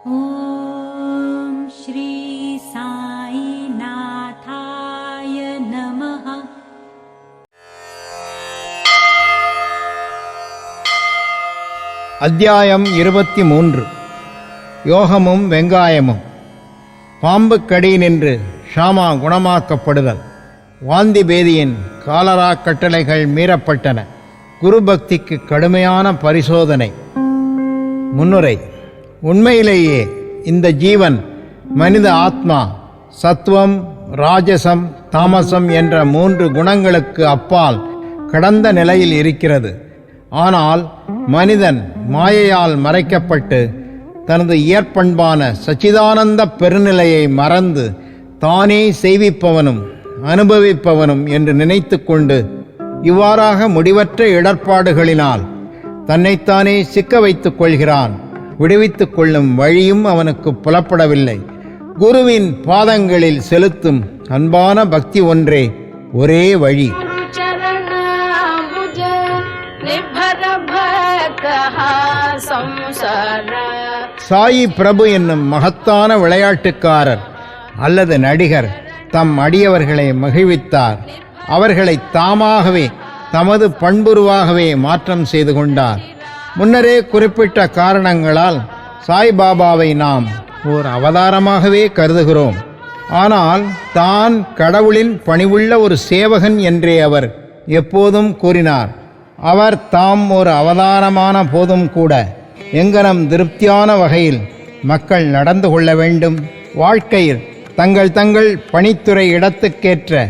ॐ श्री साईनाथाय नमः அத்தியாயம் இருபத்தி மூன்று யோகமும் வெங்காயமும் பாம்பு கடி நின்று ஷாமா குணமாக்கப்படுதல் வாந்தி பேதியின் காலரா கட்டளைகள் மீறப்பட்டன குரு பக்திக்கு கடுமையான பரிசோதனை முன்னுரை உண்மையிலேயே இந்த ஜீவன் மனித ஆத்மா சத்துவம் ராஜசம் தாமசம் என்ற மூன்று குணங்களுக்கு அப்பால் கடந்த நிலையில் இருக்கிறது. ஆனால் மனிதன் மாயையால் மறைக்கப்பட்டு தனது இயற்பண்பான சச்சிதானந்த பெருநிலையை மறந்து தானே செய்விப்பவனும் அனுபவிப்பவனும் என்று நினைத்து கொண்டு இவ்வாறாக முடிவற்ற இடர்பாடுகளினால் தன்னைத்தானே சிக்க வைத்துக் கொள்கிறான். விடுவித்துக் கொள்ளும் வழியும் அவனுக்கு புலப்படவில்லை. குருவின் பாதங்களில் செலுத்தும் அன்பான பக்தி ஒன்றே ஒரே வழி. சாயி பிரபு என்னும் மகத்தான விளையாட்டுக்காரர் அல்லது நடிகர் தம் அடியவர்களை மகிழ்வித்தார். அவர்களை தாமாகவே தமது பண்புருவாகவே மாற்றம் செய்து கொண்டார். முன்னரே குறிப்பிட்ட காரணங்களால் சாய்பாபாவை நாம் ஓர் அவதாரமாகவே கருதுகிறோம். ஆனால் தான் கடவுளின் பணிவுள்ள ஒரு சேவகன் என்றே அவர் எப்போதும் கூறினார். அவர் தாம் ஒரு அவதாரமான போதும் கூட எங்கனம் திருப்தியான வகையில் மக்கள் நடந்து கொள்ள வேண்டும். வாழ்க்கையில் தங்கள் தங்கள் பணித்துறை இடத்துக்கேற்ற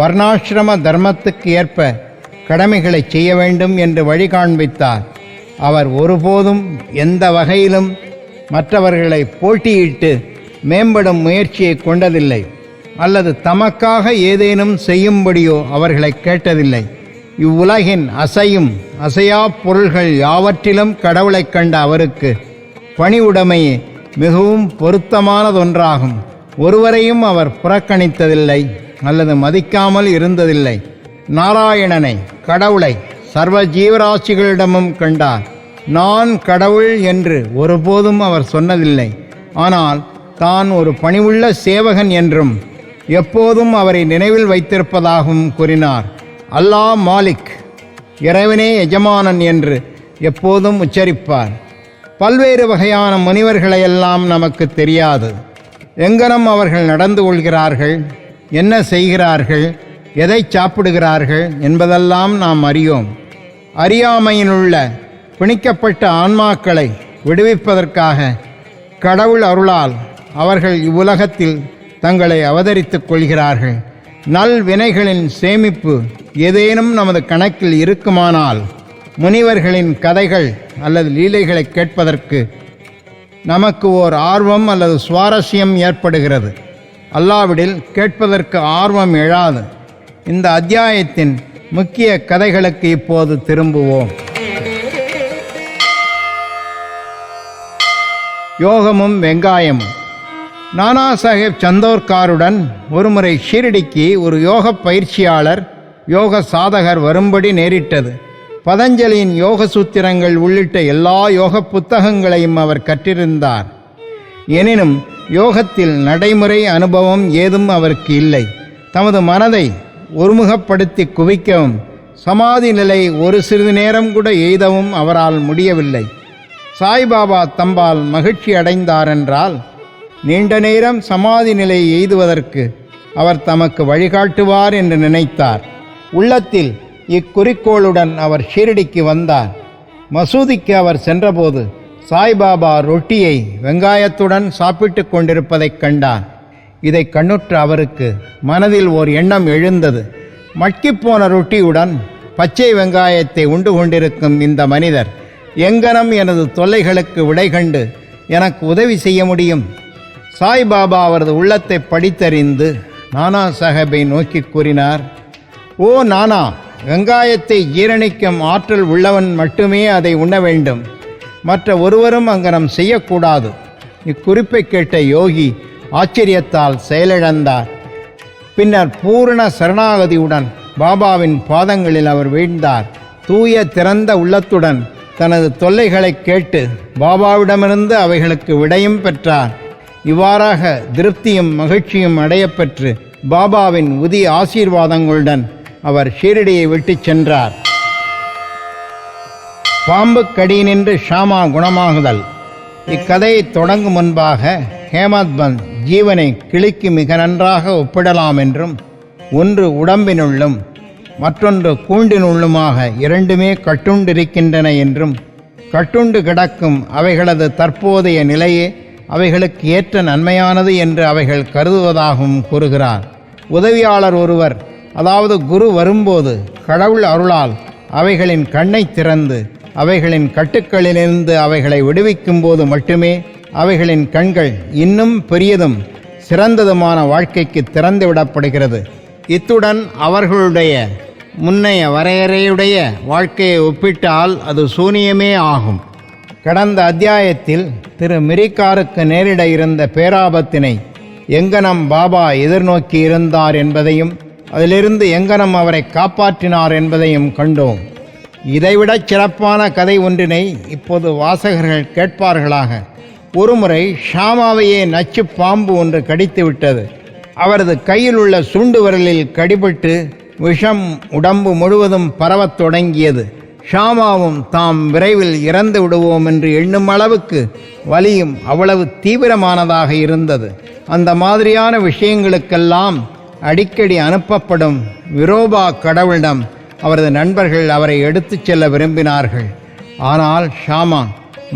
வர்ணாசிரம தர்மத்துக்கு ஏற்ப கடமைகளை செய்ய வேண்டும் என்று வழி காண்பித்தார் அவர் ஒருபோதும் எந்த வகையிலும் மற்றவர்களை போட்டியிட்டு மேம்படும் முயற்சியை கொண்டதில்லை. அல்லது தமக்காக ஏதேனும் செய்யும்படியோ அவர்களை கேட்டதில்லை. இவ்வுலகின் அசையும் அசையா பொருள்கள் யாவற்றிலும் கடவுளைக் கண்ட அவருக்கு பணிவுடைமையே மிகவும் பொருத்தமானதொன்றாகும். ஒருவரையும் அவர் புறக்கணித்ததில்லை அல்லது மதிக்காமல் இருந்ததில்லை. நாராயணனை கடவுளை சர்வ ஜீவராசிகளிடமும் கண்டார். நான் கடவுள் என்று ஒருபோதும் அவர் சொன்னதில்லை. ஆனால் தான் ஒரு பணிவுள்ள சேவகன் என்றும் எப்போதும் அவரை நினைவில் வைத்திருப்பதாகவும் கூறினார். அல்லாஹ் மாலிக் இறைவனே எஜமானன் என்று எப்போதும் உச்சரிப்பார். பல்வேறு வகையான முனிவர்களையெல்லாம் நமக்கு தெரியாது. எங்கனம் அவர்கள் நடந்து கொள்கிறார்கள் என்ன செய்கிறார்கள் எதை சாப்பிடுகிறார்கள் என்பதெல்லாம் நாம் அறியோம். அறியாமையினுள்ள பிணிக்கப்பட்ட ஆன்மாக்களை விடுவிப்பதற்காக கடவுள் அருளால் அவர்கள் இவ்வுலகத்தில் தங்களை அவதரித்துக் கொள்கிறார்கள். நல் வினைகளின் சேமிப்பு ஏதேனும் நமது கணக்கில் இருக்குமானால் முனிவர்களின் கதைகள் அல்லது லீலைகளை கேட்பதற்கு நமக்கு ஓர் ஆர்வம் அல்லது சுவாரஸ்யம் ஏற்படுகிறது. அல்லாவிடில் கேட்பதற்கு ஆர்வம் எழாது. இந்த அத்தியாயத்தின் முக்கிய கதைகளுக்கு இப்போது திரும்புவோம். யோகமும் வெங்காயமும். நானா சாஹேப் சந்தோர்காருடன் ஒருமுறை ஷீரடிக்கு ஒரு யோக பயிற்சியாளர் யோக சாதகர் வரும்படி நேரிட்டது. பதஞ்சலியின் யோக சூத்திரங்கள் உள்ளிட்ட எல்லா யோக புத்தகங்களையும் அவர் கற்றிருந்தார். எனினும் யோகத்தில் நடைமுறை அனுபவம் ஏதும் அவருக்கு இல்லை. தமது மனதை ஒருமுகப்படுத்தி குவிக்கவும் சமாதி நிலை ஒரு சிறிது நேரம் கூட எய்தவும் அவரால் முடியவில்லை. சாய்பாபா தம்பால் மகிழ்ச்சி அடைந்தாரென்றால் நீண்ட நேரம் சமாதி நிலை எய்துவதற்கு அவர் தமக்கு வழிகாட்டுவார் என்று நினைத்தார். உள்ளத்தில் இக்குறிக்கோளுடன் அவர் ஷீரடிக்கு வந்தார். மசூதிக்கு அவர் சென்றபோது சாய்பாபா ரொட்டியை வெங்காயத்துடன் சாப்பிட்டு கொண்டிருப்பதைக் கண்டார். இதை கண்ணுற்ற அவருக்கு மனதில் ஓர் எண்ணம் எழுந்தது. மட்கிப்போன ரொட்டியுடன் பச்சை வெங்காயத்தை உண்டு கொண்டிருக்கும் இந்த மனிதர் எங்கனம் எனது தொல்லைகளுக்கு விடை கண்டு எனக்கு உதவி செய்ய முடியும்? சாய்பாபா அவரது உள்ளத்தை படித்தறிந்து நானா சாஹேபை நோக்கி கூறினார் ஓ நானா வெங்காயத்தை ஜீரணிக்கும் ஆற்றல் உள்ளவன் மட்டுமே அதை உண்ண வேண்டும். மற்ற ஒருவரும் அங்கனம் செய்யக்கூடாது. இக்குறிப்பை கேட்ட யோகி ஆச்சரியத்தால் செயலிழந்தார். பின்னர் பூரண சரணாகதியுடன் பாபாவின் பாதங்களில் அவர் வீழ்ந்தார். தூய திறந்த உள்ளத்துடன் தனது தொல்லைகளைக் கேட்டு பாபாவிடமிருந்து அவைகளுக்கு விடையும் பெற்றார். இவ்வாறாக திருப்தியும் மகிழ்ச்சியும் அடையப்பெற்று பாபாவின் உதி ஆசீர்வாதங்களுடன் அவர் ஷீரடியை விட்டுச் சென்றார். பாம்பு கடியினின்று ஷாமா குணமாகுதல். இக்கதையை தொடங்கும் முன்பாக ஹேமத் பந்த் ஜீவனை கிளிக்கு மிக நன்றாக ஒப்பிடலாம் என்றும் ஒன்று உடம்பினுள்ளும் மற்றொன்று கூண்டினுள்ளுமாக இரண்டுமே கட்டுண்டிருக்கின்றன என்றும் கட்டுண்டு கிடக்கும் அவைகளது தற்போதைய நிலையே அவைகளுக்கு ஏற்ற நன்மையானது என்று அவைகள் கருதுவதாகவும் கூறுகிறார். உதவியாளர் ஒருவர் அதாவது குரு வரும்போது கடவுள் அருளால் அவைகளின் கண்ணை திறந்து அவைகளின் கட்டுக்களிலிருந்து அவைகளை விடுவிக்கும் போது மட்டுமே அவைகளின் கண்கள் இன்னும் பெரியதும் சிறந்ததுமான வாழ்க்கைக்கு திறந்து விடப்படுகிறது. இத்துடன் அவர்களுடைய முன்னைய வரையறையுடைய வாழ்க்கையை ஒப்பிட்டால் அது சூனியமே ஆகும். கடந்த அத்தியாயத்தில் திரு மிரிக்காருக்கு நேரிட இருந்த பேராபத்தினை எங்கனம் பாபா எதிர்நோக்கி இருந்தார் என்பதையும் அதிலிருந்து எங்கனம் அவரை காப்பாற்றினார் என்பதையும் கண்டோம். இதைவிடச் சிறப்பான கதை ஒன்றினை இப்போது வாசகர்கள் கேட்பார்களாக. ஒருமுறை ஷாமாவையே நச்சு பாம்பு ஒன்று கடித்து விட்டது. அவரது கையில் உள்ள சுண்டு விரலில் கடிபட்டு விஷம் உடம்பு முழுவதும் பரவத் தொடங்கியது. ஷாமாவும் தாம் விரைவில் இறந்து விடுவோம் என்று எண்ணும் அளவுக்கு வலியும் அவ்வளவு தீவிரமானதாக இருந்தது. அந்த மாதிரியான விஷயங்களுக்கெல்லாம் அடிக்கடி அனுப்பப்படும் விரோபா கடவுளிடம் அவரது நண்பர்கள் அவரை எடுத்துச் செல்ல விரும்பினார்கள். ஆனால் ஷாமா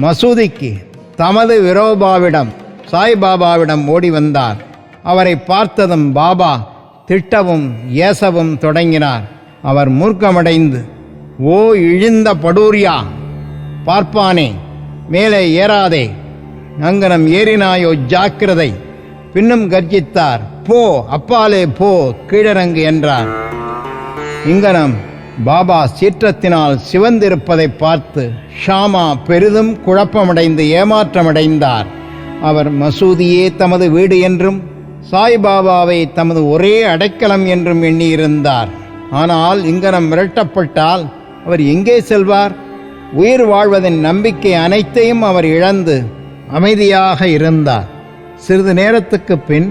மசூதிக்கு தமது விரோபாவிடம் சாய்பாபாவிடம் ஓடி வந்தார். அவரை பார்த்ததும் பாபா திட்டவும் ஏசவும் தொடங்கினார். அவர் மூர்க்கமடைந்து ஓ இழிந்த படூரியா பார்ப்பானே மேலே ஏறாதே அங்கனம் ஏறினாயோ ஜாக்கிரதை. பின்னும் கர்ஜித்தார் போ அப்பாலே போ கீழரங்கு என்றார். இங்கனம் பாபா சீற்றத்தினால் சிவந்திருப்பதை பார்த்து ஷாமா பெரிதும் குழப்பமடைந்து ஏமாற்றமடைந்தார். அவர் மசூதியே தமது வீடு என்றும் சாய்பாபாவை தமது ஒரே அடைக்கலம் என்றும் எண்ணியிருந்தார். ஆனால் இங்கனம் மிரட்டப்பட்டால் அவர் எங்கே செல்வார்? உயிர் வாழ்வதன் நம்பிக்கை அனைத்தையும் அவர் இழந்து அமைதியாக இருந்தார். சிறிது நேரத்துக்கு பின்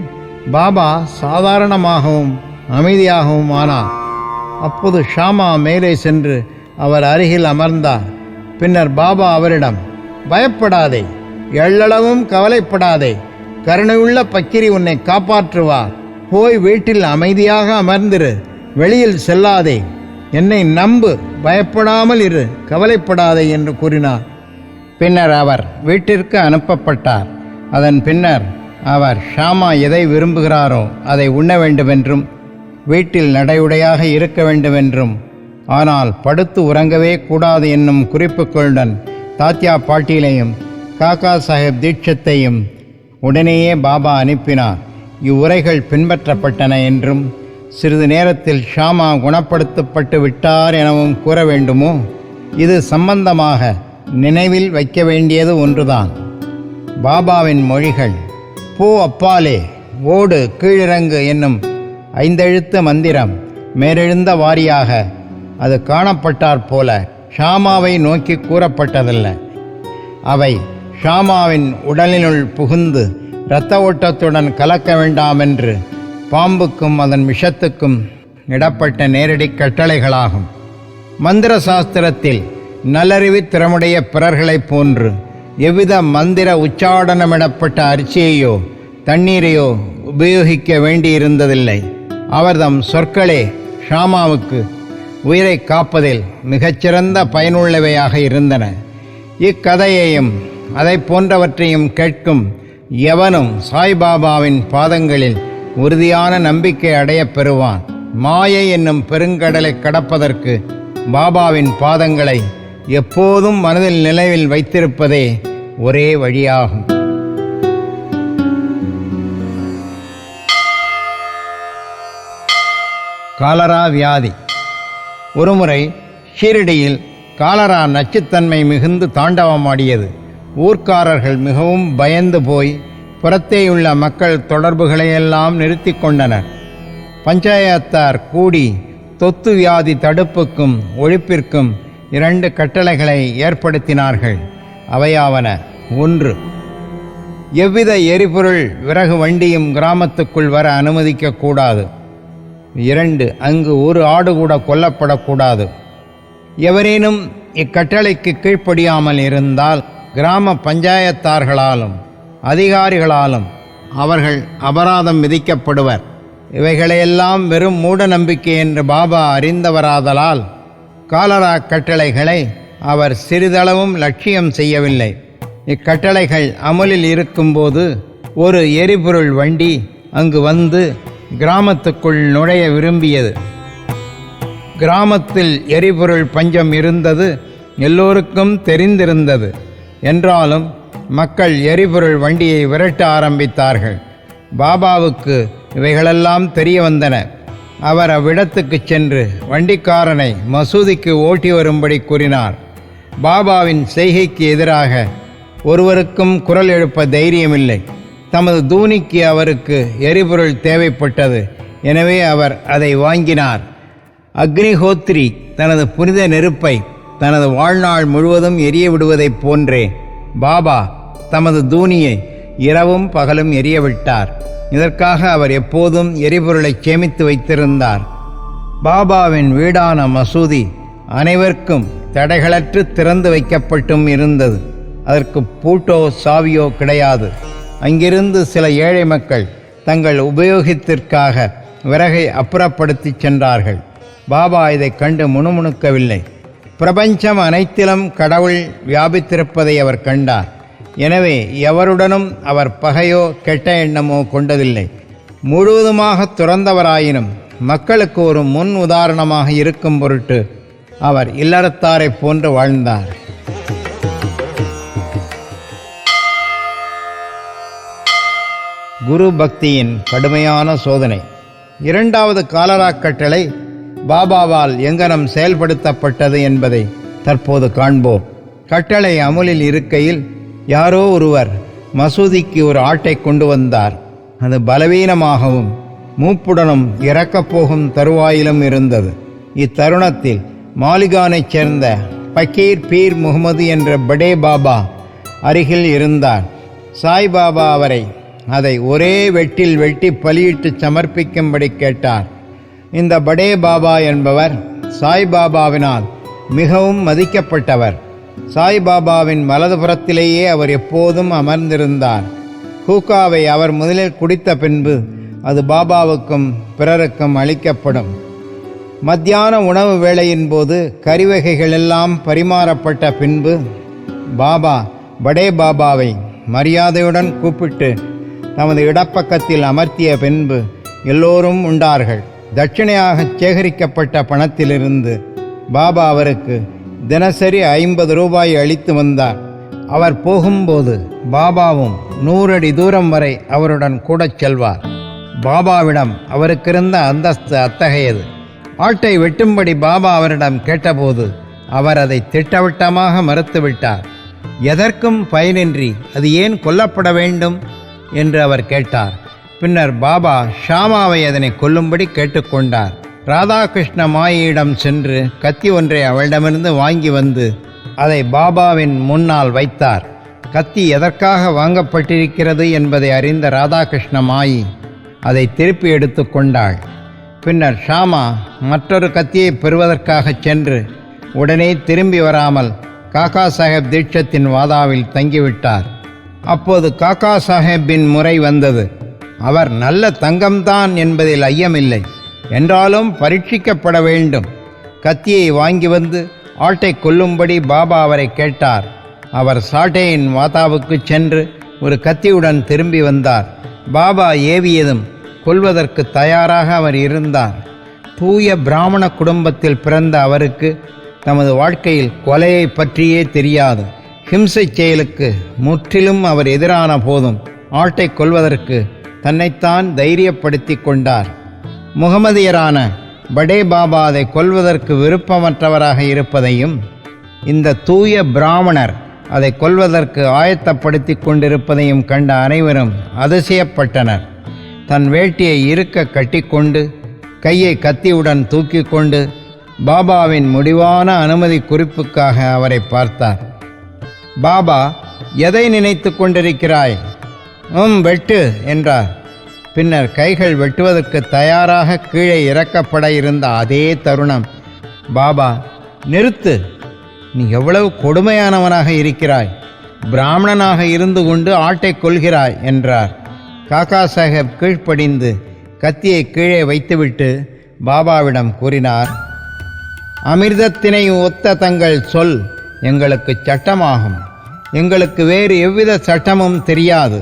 பாபா சாதாரணமாகவும் அமைதியாகவும் ஆனார். அப்போது ஷாமா மேலே சென்று அவர் அருகில் அமர்ந்தார். பின்னர் பாபா அவரிடம் பயப்படாதே எள்ளளவும் கவலைப்படாதே கருணையுள்ள பக்கிரி உன்னை காப்பாற்றுவார் போய் வீட்டில் அமைதியாக அமர்ந்திரு வெளியில் செல்லாதே. என்னை நம்பு பயப்படாமல் இரு கவலைப்படாதே என்று கூறினார். பின்னர் அவர் வீட்டிற்கு அனுப்பப்பட்டார். அதன் பின்னர் அவர் ஷாமா எதை விரும்புகிறாரோ அதை உண்ண வேண்டுமென்றும் வீட்டில் நடையுடையாக இருக்க வேண்டுமென்றும் ஆனால் படுத்து உறங்கவே கூடாது என்னும் குறிப்புகளுடன் தாத்யா பாட்டீலையும் காக்கா சாஹேப் தீட்சத்தையும் உடனேயே பாபா அனுப்பினார். இவ்வுரைகள் பின்பற்றப்பட்டன என்றும் சிறிது நேரத்தில் ஷாமா குணப்படுத்தப்பட்டு விட்டார் எனவும் கூற வேண்டுமோ? இது சம்பந்தமாக நினைவில் வைக்க வேண்டியது ஒன்றுதான். பாபாவின் மொழிகள் போ அப்பாலே ஓடு கீழிறங்கு என்னும் ஐந்தெழுத்து மந்திரம் மேலெழுந்த வாரியாக. அது காணப்பட்டாற் போல ஷாமாவை நோக்கி கூறப்பட்டதல்ல. அவை ஷாமாவின் உடலினுள் புகுந்து இரத்த ஓட்டத்துடன் கலக்க வேண்டாமென்று பாம்புக்கும் அதன் விஷத்துக்கும் இடப்பட்ட நேரடி கட்டளைகளாகும். மந்திர சாஸ்திரத்தில் நல்லறிவு திறமுடைய பிறர்களைப் போன்று எவ்வித மந்திர உச்சாடனமிடப்பட்ட அரிசியையோ தண்ணீரையோ உபயோகிக்க வேண்டியிருந்ததில்லை. அவர்தம் சொற்களே ஷாமாவுக்கு உயிரை காப்பதில் மிகச்சிறந்த பயனுள்ளவையாக இருந்தன. இக்கதையையும் அதை போன்றவற்றையும் கேட்கும் எவனும் சாய்பாபாவின் பாதங்களில் உறுதியான நம்பிக்கை அடையப் பெறுவான். மாயை என்னும் பெருங்கடலை கடப்பதற்கு பாபாவின் பாதங்களை எப்போதும் மனதில் நினைவில் வைத்திருப்பதே ஒரே வழியாகும். காலரா வியாதி. ஒருமுறை ஷீரடியில் காலரா நச்சுத்தன்மை மிகுந்து தாண்டவமாடியது. ஊர்க்காரர்கள் மிகவும் பயந்து போய் புறத்தேயுள்ள மக்கள் தொடர்புகளையெல்லாம் நிறுத்தி கொண்டனர். பஞ்சாயத்தார் கூடி தொத்து வியாதி தடுப்புக்கும் ஒழிப்பிற்கும் இரண்டு கட்டளைகளை ஏற்படுத்தினார்கள். அவையாவன ஒன்று எவ்வித எரிபொருள் விறகு வண்டியும் கிராமத்துக்குள் வர அனுமதிக்கக்கூடாது இரண்டு அங்கு ஒரு ஆடு கூட கொல்லப்படக்கூடாது. எவரேனும் இக்கட்டளைக்கு கீழ்ப்படியாமல் இருந்தால் கிராம பஞ்சாயத்தார்களாலும் அதிகாரிகளாலும் அவர்கள் அபராதம் விதிக்கப்படுவர். இவைகளையெல்லாம் வெறும் மூட நம்பிக்கை என்று பாபா அறிந்தவராதலால் காலரா கட்டளைகளை அவர் சிறிதளவும் லட்சியம் செய்யவில்லை. இக்கட்டளைகள் அமலில் இருக்கும்போது ஒரு எரிபொருள் வண்டி அங்கு வந்து கிராமத்துக்குள் நுழைய விரும்பியது. கிராமத்தில் எரிபொருள் பஞ்சம் இருந்தது எல்லோருக்கும் தெரிந்திருந்தது. என்றாலும் மக்கள் எரிபொருள் வண்டியை விரட்ட ஆரம்பித்தார்கள். பாபாவுக்கு இவைகளெல்லாம் தெரிய வந்தன. அவர் அவ்விடத்துக்கு சென்று வண்டிக்காரனை மசூதிக்கு ஓட்டி வரும்படி கூறினார். பாபாவின் செய்கைக்கு எதிராக ஒருவருக்கும் குரல் எழுப்ப தைரியமில்லை. தமது தூணிக்கு அவருக்கு எரிபொருள் தேவைப்பட்டது. எனவே அவர் அதை வாங்கினார். அக்னிஹோத்ரி தனது புனித நெருப்பை தனது வாழ்நாள் முழுவதும் எரிய விடுவதைப் போன்றே பாபா தமது தூணியை இரவும் பகலும் எரியவிட்டார். இதற்காக அவர் எப்போதும் எரிபொருளை சேமித்து வைத்திருந்தார். பாபாவின் வீடான மசூதி அனைவருக்கும் தடைகளற்று திறந்து வைக்கப்பட்டும் இருந்தது. அதற்கு பூட்டோ சாவியோ கிடையாது. அங்கிருந்து சில ஏழை மக்கள் தங்கள் உபயோகத்திற்காக விறகை அப்புறப்படுத்தி சென்றார்கள். பாபா இதைக் கண்டு முணுமுணுக்கவில்லை. பிரபஞ்சம் அனைத்திலும் கடவுள் வியாபித்திருப்பதை அவர் கண்டார். எனவே எவருடனும் அவர் பகையோ கெட்ட எண்ணமோ கொண்டதில்லை. முழுவதுமாக துறந்தவராயினும் மக்களுக்கு ஒரு முன் உதாரணமாக இருக்கும் பொருட்டு அவர் இல்லறத்தாரைப் போன்று வாழ்ந்தார். குரு பக்தியின் கடுமையான சோதனை. இரண்டாவது காலரா கட்டளை பாபாவால் எங்கனம் செயல்படுத்தப்பட்டது என்பதை தற்போது காண்போம். கட்டளை அமுலில் இருக்கையில் யாரோ ஒருவர் மசூதிக்கு ஒரு ஆட்டை கொண்டு வந்தார். அது பலவீனமாகவும் மூப்புடனும் இறக்கப் போகும் தருவாயிலும் இருந்தது. இத்தருணத்தில் மாலிகானைச் சேர்ந்த பக்கீர் பீர் முகமது என்ற படே பாபா அருகில் இருந்தார். சாய்பாபா அவரை அதை ஒரே வெட்டில் வெட்டி பலியிட்டு சமர்ப்பிக்கும்படி கேட்டார். இந்த படே பாபா என்பவர் சாய்பாபாவினால் மிகவும் மதிக்கப்பட்டவர். சாய்பாபாவின் வலதுபுறத்திலேயே அவர் எப்போதும் அமர்ந்திருந்தார். ஹூக்காவை அவர் முதலில் குடித்த பின்பு அது பாபாவுக்கும் பிறருக்கும் அளிக்கப்படும். மத்தியான உணவு வேளையின் போது கறிவகைகள் எல்லாம் பரிமாறப்பட்ட பின்பு பாபா படே பாபாவை மரியாதையுடன் கூப்பிட்டு தமது இடப்பக்கத்தில் அமர்த்திய பின்பு எல்லோரும் உண்டார்கள். தட்சிணையாக சேகரிக்கப்பட்ட பணத்திலிருந்து பாபா அவருக்கு தினசரி ஐம்பது ரூபாய் அளித்து வந்தார். அவர் போகும்போது பாபாவும் நூறடி தூரம் வரை அவருடன் கூடச் செல்வார். பாபாவிடம் அவருக்கிருந்த அந்தஸ்து அத்தகையது. ஆட்டை வெட்டும்படி பாபா அவரிடம் கேட்டபோது அவர் அதை திட்டவட்டமாக மறுத்துவிட்டார். எதற்கும் பயனின்றி அது ஏன் கொல்லப்பட வேண்டும்? என்று அவர் கேட்டார். பின்னர் பாபா ஷாமாவை அதனை கொல்லும்படி கேட்டுக்கொண்டார். ராதாகிருஷ்ண மாயிடம் சென்று கத்தி ஒன்றை அவளிடமிருந்து வாங்கி வந்து அதை பாபாவின் முன்னால் வைத்தார். கத்தி எதற்காக வாங்கப்பட்டிருக்கிறது என்பதை அறிந்த ராதாகிருஷ்ண மாயி அதை திருப்பி எடுத்து கொண்டாள். பின்னர் ஷாமா மற்றொரு கத்தியை பெறுவதற்காக சென்று உடனே திரும்பி வராமல் காக்கா சாஹேப் தீட்சத்தின் வாதாவில் தங்கிவிட்டார். அப்போது காக்கா சாஹேப்பின் முறை வந்தது. அவர் நல்ல தங்கம்தான் என்பதில் ஐயமில்லை. என்றாலும் பரீட்சிக்கப்பட வேண்டும். கத்தியை வாங்கி வந்து ஆட்டை கொல்லும்படி பாபா அவரை கேட்டார். அவர் சாட்டையின் மாதாவுக்கு சென்று ஒரு கத்தியுடன் திரும்பி வந்தார். பாபா ஏவியதும் கொல்வதற்கு தயாராக அவர் இருந்தார். தூய பிராமண குடும்பத்தில் பிறந்த அவருக்கு தமது வாழ்க்கையில் கொலையை பற்றியே தெரியாது. ஹிம்சை செயலுக்கு முற்றிலும் அவர் எதிரான போதும் ஆட்டை கொல்வதற்கு தன்னைத்தான் தைரியப்படுத்தி கொண்டார். முகமதியரான படே பாபா அதை கொல்வதற்கு விருப்பமற்றவராக இருப்பதையும் இந்த தூய பிராமணர் அதை கொல்வதற்கு ஆயத்தப்படுத்தி கொண்டிருப்பதையும் கண்ட அனைவரும் அதிசயப்பட்டனர். தன் வேட்டியை இருக்க கட்டிக்கொண்டு கையை கத்தியுடன் தூக்கி கொண்டு பாபாவின் முடிவான அனுமதி குறிப்புக்காக அவரை பார்த்தார். பாபா எதை நினைத்து கொண்டிருக்கிறாய்? உம் வெட்டு என்றார். பின்னர் கைகள் வெட்டுவதற்கு தயாராக கீழே இறக்கப்பட இருந்த அதே தருணம். பாபா நிறுத்து. நீ எவ்வளவு கொடுமையானவனாக இருக்கிறாய். பிராமணனாக இருந்து கொண்டு ஆட்டை கொள்கிறாய் என்றார். காக்கா சாஹேப் கீழ்ப்படிந்து கத்தியை கீழே வைத்துவிட்டு பாபாவிடம் கூறினார் அமிர்தத்தினை ஒத்த தங்கள் சொல் எங்களுக்கு சட்டமாகும். எங்களுக்கு வேறு எவ்வித சட்டமும் தெரியாது.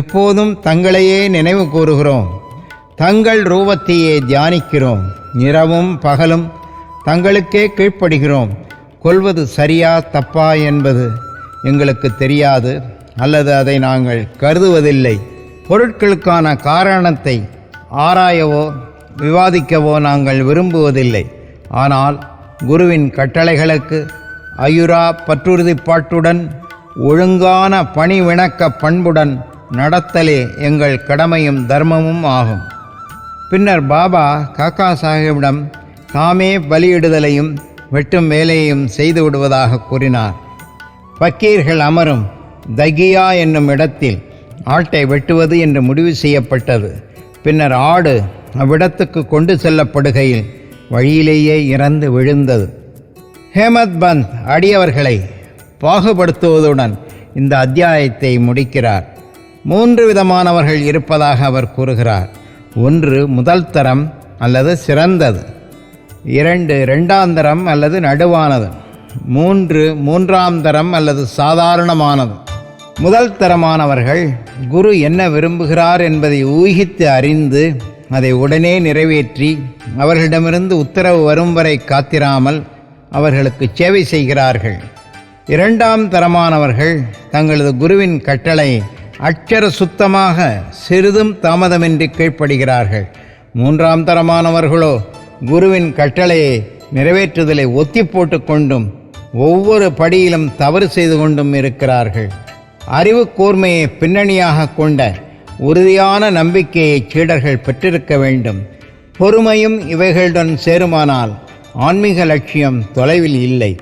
எப்போதும் தங்களையே நினைவு கூறுகிறோம். தங்கள் ரூபத்தையே தியானிக்கிறோம். இரவும் பகலும் தங்களுக்கே கீழ்ப்படுகிறோம். கொள்வது சரியா தப்பா என்பது எங்களுக்கு தெரியாது அல்லது அதை நாங்கள் கருதுவதில்லை. பொருட்களுக்கான காரணத்தை ஆராயவோ விவாதிக்கவோ நாங்கள் விரும்புவதில்லை. ஆனால் குருவின் கட்டளைகளுக்கு அயுரா பற்றுறுதிப்பாட்டுடன் ஒழுங்கான பணிவிணக்க பண்புடன் நடத்தலே எங்கள் கடமையும் தர்மமும் ஆகும். பின்னர் பாபா காக்கா சாஹிபிடம் தாமே பலியிடுதலையும் வெட்டும் வேலையையும் செய்து விடுவதாக கூறினார். பக்கீர்கள் அமரும் தகியா என்னும் இடத்தில் ஆட்டை வெட்டுவது என்று முடிவு செய்யப்பட்டது. பின்னர் ஆடு அவ்விடத்துக்கு கொண்டு செல்லப்படுகையில் வழியிலேயே இறந்து விழுந்தது. ஹேமத் பந்த் அடியவர்களை பாகுபடுத்துவதுடன் இந்த அத்தியாயத்தை முடிக்கிறார். மூன்று விதமானவர்கள் இருப்பதாக அவர் கூறுகிறார். ஒன்று முதல் தரம் அல்லது சிறந்தது. இரண்டு இரண்டாம் தரம் அல்லது நடுவானது. மூன்று மூன்றாம் தரம் அல்லது சாதாரணமானது. முதல் தரமானவர்கள் குரு என்ன விரும்புகிறார் என்பதை ஊகித்து அறிந்து அதை உடனே நிறைவேற்றி அவர்களிடமிருந்து உத்தரவு வரும் வரை காத்திராமல் அவர்களுக்கு சேவை செய்கிறார்கள். இரண்டாம் தரமானவர்கள் தங்களது குருவின் கட்டளை அச்சர சுத்தமாக சிறிதும் தாமதமின்றி கீழ்ப்படுகிறார்கள். மூன்றாம் தரமானவர்களோ குருவின் கட்டளையை நிறைவேற்றுதலை ஒத்தி போட்டு கொண்டும் ஒவ்வொரு படியிலும் தவறு செய்து கொண்டும் இருக்கிறார்கள். அறிவு கூர்மையை பின்னணியாக கொண்ட உறுதியான நம்பிக்கையை சீடர்கள் பெற்றிருக்க வேண்டும். பொறுமையும் இவைகளுடன் சேருமானால் ஆன்மீக லட்சியம் தொலைவில் இல்லை.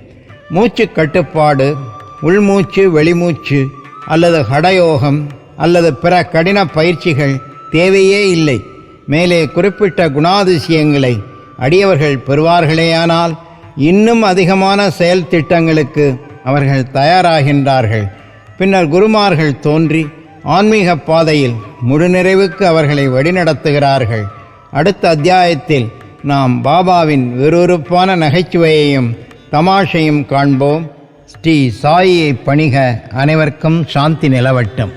மூச்சு கட்டுப்பாடு உள்மூச்சு வெளிமூச்சு அல்லது ஹடயோகம் அல்லது பிற கடின பயிற்சிகள் தேவையே இல்லை. மேலே குறிப்பிட்ட குணாதிசயங்களை அடியவர்கள் பெறுவார்களேயானால் இன்னும் அதிகமான செயல் திட்டங்களுக்கு அவர்கள் தயாராகின்றார்கள். பின்னர் குருமார்கள் தோன்றி ஆன்மீக பாதையில் முழுநிறைவுக்கு அவர்களை வழிநடத்துகிறார்கள். அடுத்த அத்தியாயத்தில் நாம் பாபாவின் விறுவிறுப்பான நகைச்சுவையையும் தமாஷையும் காண்போம். ஸ்ரீ சாயியை பணிக அனைவருக்கும் சாந்தி நிலவட்டும்.